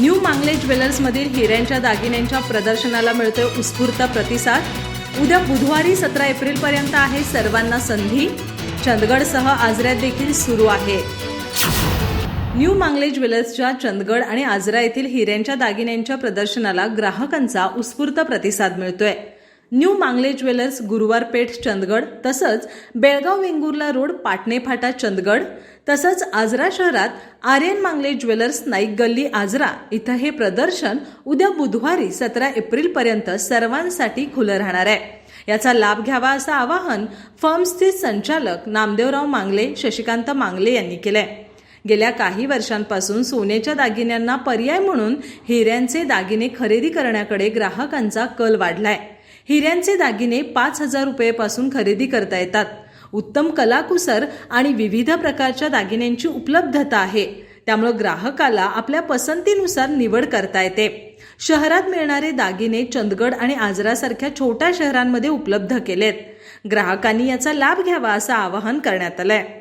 New मांगले ज्वेलर्समधील हिऱ्यांच्या दागिन्यांच्या प्रदर्शनाला मिळतोय उत्स्फूर्त प्रतिसाद. उद्या बुधवारी सतरा एप्रिलपर्यंत आहे सर्वांना संधी. चंदगडसह आजऱ्यात देखील सुरू आहे. न्यू मांगले ज्वेलर्सच्या चंदगड आणि आजरा येथील हिऱ्यांच्या दागिन्यांच्या प्रदर्शनाला ग्राहकांचा उत्स्फूर्त प्रतिसाद मिळतोय. न्यू मांगले ज्वेलर्स गुरुवार पेठ चंदगड तसंच बेळगाव वेंगुर्ला रोड पाटणे फाटा चंदगड तसंच आजरा शहरात आर्यन मांगले ज्वेलर्स नाईक गल्ली आजरा इथं हे प्रदर्शन उद्या बुधवारी सतरा एप्रिलपर्यंत सर्वांसाठी खुलं राहणार आहे. याचा लाभ घ्यावा असं आवाहन फर्मचे संचालक नामदेवराव मांगले शशिकांत मांगले यांनी केलंय. गेल्या काही वर्षांपासून सोन्याच्या दागिन्यांना पर्याय म्हणून हिऱ्यांचे दागिने खरेदी करण्याकडे ग्राहकांचा कल वाढलाय. हिऱ्यांचे दागिने पाच हजार रुपयेपासून खरेदी करता येतात. उत्तम कलाकुसर आणि विविध प्रकारच्या दागिन्यांची उपलब्धता आहे. त्यामुळे ग्राहकाला आपल्या पसंतीनुसार निवड करता येते. शहरात मिळणारे दागिने चंदगड आणि आजरासारख्या छोट्या शहरांमध्ये उपलब्ध केलेत. ग्राहकांनी याचा लाभ घ्यावा असं आवाहन करण्यात आलंय.